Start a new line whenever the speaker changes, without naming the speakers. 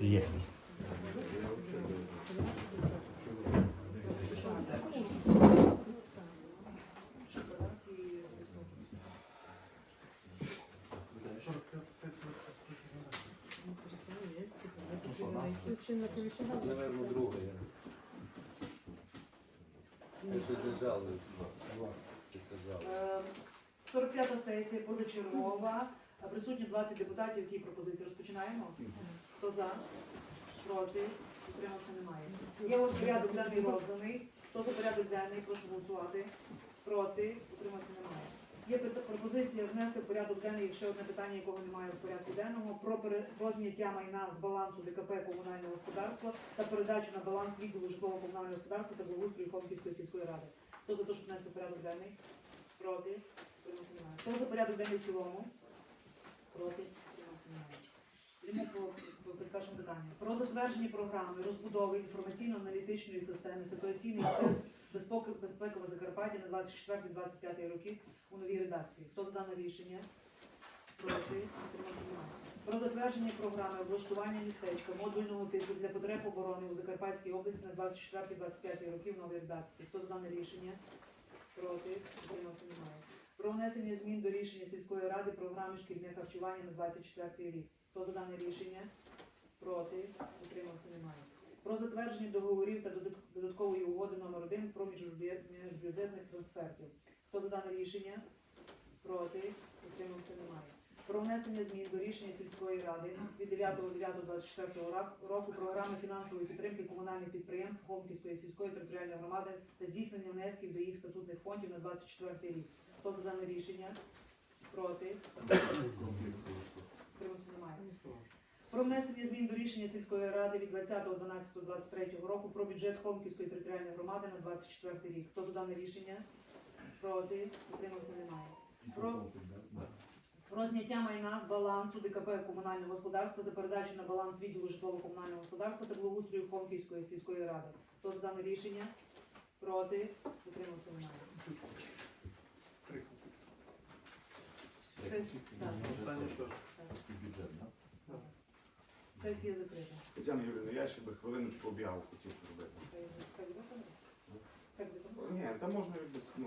Є.
Наверно, друге. Якщо держали, після.
Е, 45-та сесія позачергова. Присутні 20 депутатів. Які пропозиції розпочинаємо? Хто за? Проти? Утримався немає. Є ось порядок денний розданий. Хто за порядок денний? Прошу голосувати. Проти? Утримався немає. Є пропозиція внести в порядок денний ще одне питання, якого немає в порядку денному, про, про зняття майна з балансу ДКП комунального господарства та передачу на баланс відділу житлового комунального господарства та благоустрою Хомківської сільської ради. Хто за те, щоб внести в порядок денний? Проти? Утримався немає. Хто за порядок денний в цілому? Проти? Йдемо першому питанню. Про затвердження програми розбудови інформаційно-аналітичної системи ситуаційний центр безпеки, безпекова Закарпаття на 24-25 роки у новій редакції. Хто за дане рішення? Проти? Про затвердження програми облаштування містечка модульного типу для потреб оборони у Закарпатській області на 24-25 роки в новій редакції. Хто за дане рішення? Проти? Про внесення змін до рішення сільської ради програми шкільне харчування на 24 рік. Хто за дане рішення? Проти? Утримався немає. Про затвердження договорів та додаткової угоди номер 1 про міжбюджет- міжбюджетних трансфертів. Хто за дане рішення? Проти? Утримався немає. Про внесення змін до рішення сільської ради від 9.9.24 року програми фінансової підтримки комунальних підприємств Холмківської сільської територіальної громади та здійснення внесків до їх статутних фондів на 24 рік. Хто за дане рішення? Проти? Про внесення змін до рішення сільської ради від 20.12.23 року про бюджет Холмківської територіальної громади на 24 рік. Хто за дане рішення? Проти? Утримався немає. Про, про зняття майна з балансу ДКП комунального господарства та передачу на баланс відділу житлово-комунального господарства та благоустрою Холмківської сільської ради. Хто за дане рішення? Проти? Утримався немає. Це- так,
Останнє теж.
так. Сесія закрита.
Тетяна Юрійовна, я ще би хвилиночку об'яву хотів зробити.
Хай- там? Хай там?
Ні, там можна без, ну,